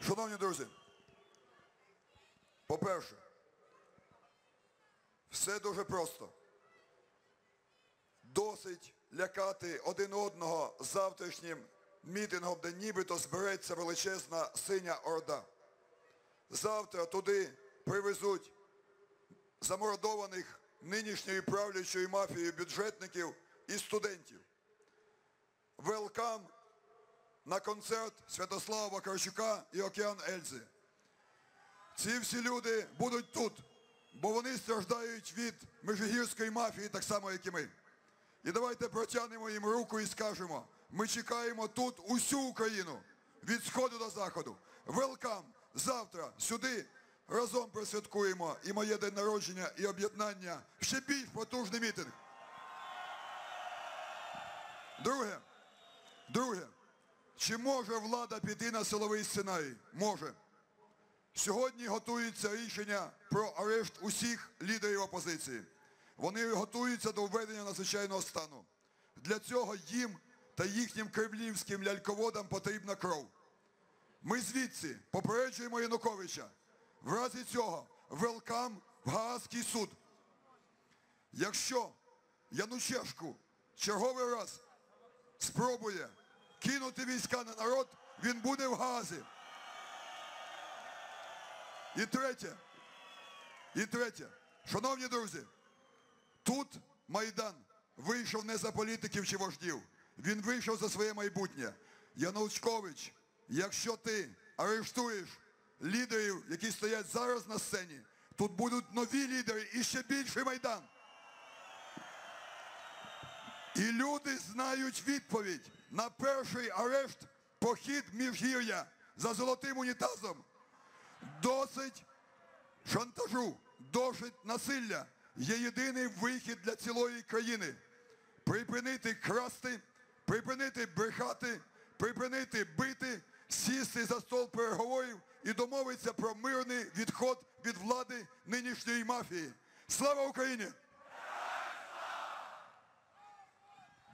Шановні друзі, по-перше, все дуже просто. Досить лякати один одного завтрашнім мітингом, де нібито збереться величезна синя орда. Завтра туди привезуть замордованих нинішньою правлячою мафією бюджетників і студентів. Велкам на концерт Святослава Вакарчука і Океан Ельзи. Ці всі люди будуть тут, бо вони страждають від межигірської мафії так само, як і ми. І давайте протягнемо їм руку і скажемо, ми чекаємо тут усю Україну, від сходу до заходу. Велкам завтра сюди разом присвяткуємо і моє день народження, і об'єднання ще більш потужний мітинг. Друге, друге, чи може влада піти на силовий сценарій? Може. Сьогодні готується рішення про арешт усіх лідерів опозиції. Вони готуються до введення надзвичайного стану. Для цього їм та їхнім кремлівським ляльководам потрібна кров. Ми звідси попереджуємо Януковича. В разі цього велкам в Гаазький суд. Якщо Янучешку черговий раз спробує кинути війська на народ, він буде в Гаазі. І третє, і третє, шановні друзі, тут Майдан вийшов не за політиків чи вождів, він вийшов за своє майбутнє. Янучкович, якщо ти арештуєш лідерів, які стоять зараз на сцені, тут будуть нові лідери і ще більший Майдан. І люди знають відповідь на перший арешт похід міжгір'я за золотим унітазом. Досить шантажу, досить насилля є єдиний вихід для цілої країни. Припинити красти, припинити брехати, припинити бити, сісти за стол переговорів і домовитися про мирний відход від влади нинішньої мафії. Слава Україні!